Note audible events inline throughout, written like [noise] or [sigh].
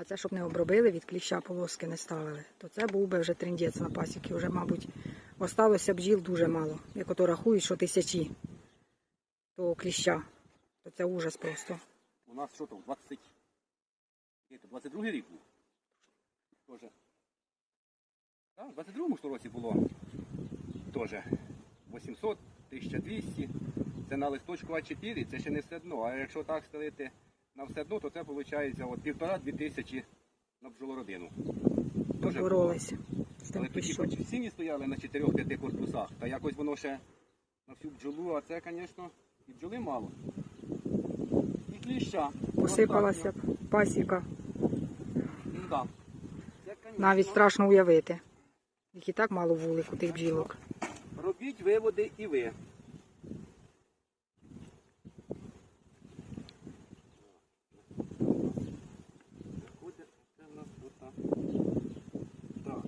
А це щоб не обробили, від кліща полоски не ставили, то це був би вже триндець на пасіки. Вже, мабуть, осталося бджіл дуже мало. Як ото рахують, що тисячі того кліща. То це ужас просто. У нас що там, 20... 22 рік був. Тоже. Так, в 22-му ж році було теж 800, 1200. Це на листочку А4, це ще не все дно. А якщо так стелити на все дно, то це виходить от півтора-дві тисячі на бджолородину. Дуже. Боролися Але тоді хоч сім'ї стояли на 4-5 корпусах, та якось воно ще на всю бджолу, а це, звісно, і бджоли мало. І кліща. Посипалася б пасіка. Да. Це, конечно, Навіть страшно уявити. Їх і так мало вулику тих бджілок. Робіть виводи і ви. Виходить, це в нас тут. Так. Так.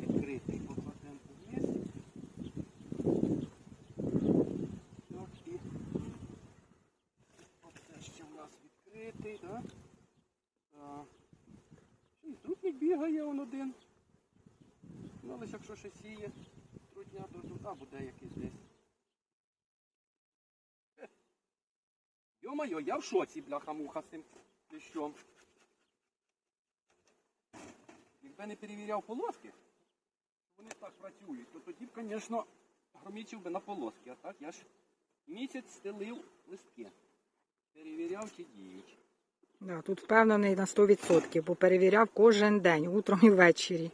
Відкритий покладемо вниз. Так, і оце ще в нас відкритий, так? Так. І трутник бігає он один. Ну, але якщо ще сіє, трудня, то тут а, буде якийсь десь. [laughs] Йо-моє, я в шоці, бляха-муха з цим кліщом. Якби не перевіряв полоски, вони так працюють, то тоді б, звісно, громічив би на полоски. А так я ж місяць стелив листки. Перевіряв, чи діють. Да, тут впевнений на 100%, бо перевіряв кожен день, утром і ввечері.